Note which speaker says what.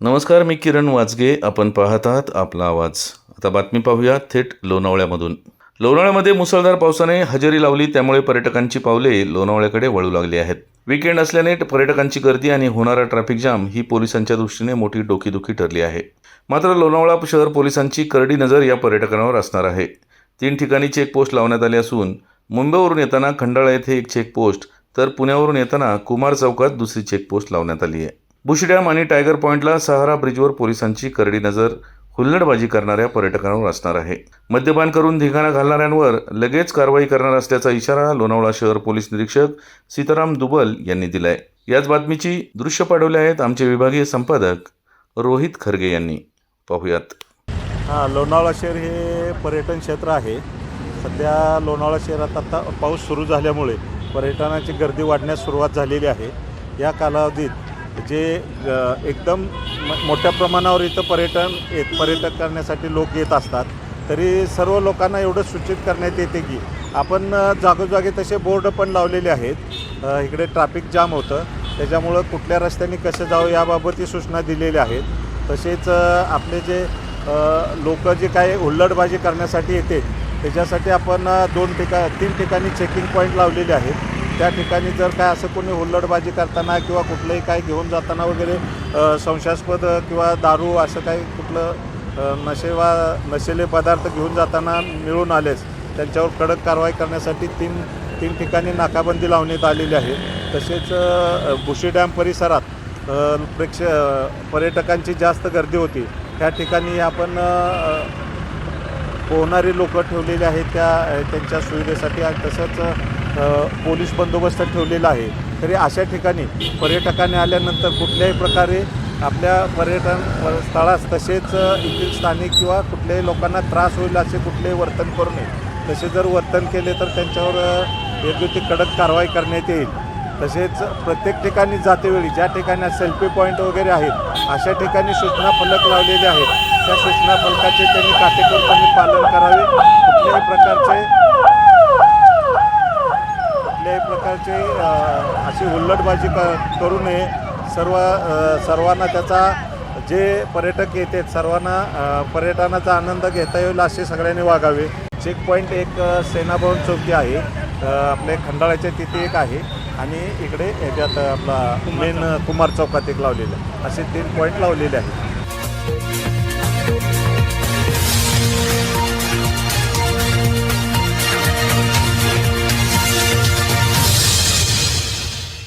Speaker 1: नमस्कार मी किरण वाजगे. आपण पाहत आहात आपला आवाज. आता बातमी पाहूया थेट लोणावळ्यामधून. लोणावळ्यामध्ये मुसळधार पावसाने हजेरी लावली त्यामुळे पर्यटकांची पावले लोणावळ्याकडे वळू लागली आहेत. विकेंड असल्याने पर्यटकांची गर्दी आणि होणारा ट्रॅफिक जाम ही पोलिसांच्या दृष्टीने मोठी डोकीदुखी ठरली आहे. मात्र लोणावळा शहर पोलिसांची करडी नजर या पर्यटकांवर असणार आहे. तीन ठिकाणी चेकपोस्ट लावण्यात आली असून मुंबईवरून येताना खंडाळा येथे एक चेकपोस्ट तर पुण्यावरून येताना कुमार चौकात दुसरी चेकपोस्ट लावण्यात आली आहे. बुशी डॅम आणि टायगर पॉईंटला सहारा ब्रिजवर पोलिसांची करडी नजर हुल्लडबाजी करणाऱ्या पर्यटकांवर असणार आहे. मद्यपान करून धिंगाणा घालणाऱ्यांवर लगेच कारवाई करणार असल्याचा इशारा लोणावळा शहर पोलीस निरीक्षक सीताराम दुबल यांनी दिलाय. याच बातमीची दृश्य पाठवले आहेत आमचे विभागीय संपादक रोहित खरगे यांनी. पाहूयात.
Speaker 2: हां लोणावळा शहर हे पर्यटन क्षेत्र आहे. सध्या लोणावळा शहरात आता पाऊस सुरू झाल्यामुळे पर्यटनाची गर्दी वाढण्यास सुरुवात झालेली आहे. या कालावधीत जे एकदम म- मोठ्या प्रमाणावर इथं पर्यटन येत पर्यटक करण्यासाठी लोक येत असतात तरी सर्व लोकांना एवढं सूचित करण्यात येते की आपण जागोजागी तसे बोर्ड पण लावलेले आहेत. इकडे ट्रॅफिक जाम होतं त्याच्यामुळं कुठल्या रस्त्याने कसं जावं याबाबतही सूचना दिलेल्या आहेत. तसेच आपले जे लोक जे काय हुल्लडबाजी करण्यासाठी येते त्याच्यासाठी आपण दोन ठिका तीन ठिकाणी चेकिंग पॉईंट लावलेले आहेत. त्या ठिकाणी जर काय असं कोणी हुल्लडबाजी करताना किंवा कुठलंही काय घेऊन जाताना वगैरे संशयास्पद किंवा दारू असं काही कुठलं नशेवा नशेले पदार्थ घेऊन जाताना मिळून आलेच त्यांच्यावर कडक कारवाई करण्यासाठी तीन तीन ठिकाणी नाकाबंदी लावण्यात आलेली आहे. तसेच भुशी डॅम परिसरात प्रेक्ष पर्यटकांची जास्त गर्दी होती. त्या ठिकाणी आपण पोहणारी लोकं ठेवलेली आहेत त्या त्यांच्या सुविधेसाठी आणि तसंच पोलीस बंदोबस्त ठेवलेला आहे. तरी अशा ठिकाणी पर्यटकाने आल्यानंतर कुठल्याही प्रकारे आपल्या पर्यटन स्थळास तसेच अ, येथील स्थानिक किंवा कुठल्याही लोकांना त्रास होईल असे कुठलेही वर्तन करू नये. तसे जर वर्तन केले तर त्यांच्यावर योग्य ती कडक कारवाई करण्यात येईल. तसेच प्रत्येक ठिकाणी जातेवेळी ज्या ठिकाणी सेल्फी पॉईंट वगैरे आहेत अशा ठिकाणी सूचना फलक लावलेले आहेत. त्या सूचना फलकाचे त्यांनी काटेकोरपणे पालन करावे. कुठल्याही प्रकारचे कुठल्याही प्रकारचे अ, अशी हुल्लडबाजी क करू नये. सर्व सर्वांना त्याचा जे पर्यटक येतात सर्वांना पर्यटनाचा आनंद घेता येईल असे सगळ्यांनी वागावे. चेक पॉईंट एक सेनाभवन चौकी आहे. आपले खंडाळ्याच्या तिथे एक आहे. आणि इकडे याच्यात आपला मेन कुमार चौकात एक लावलेलं असे तीन पॉईंट लावलेले आहेत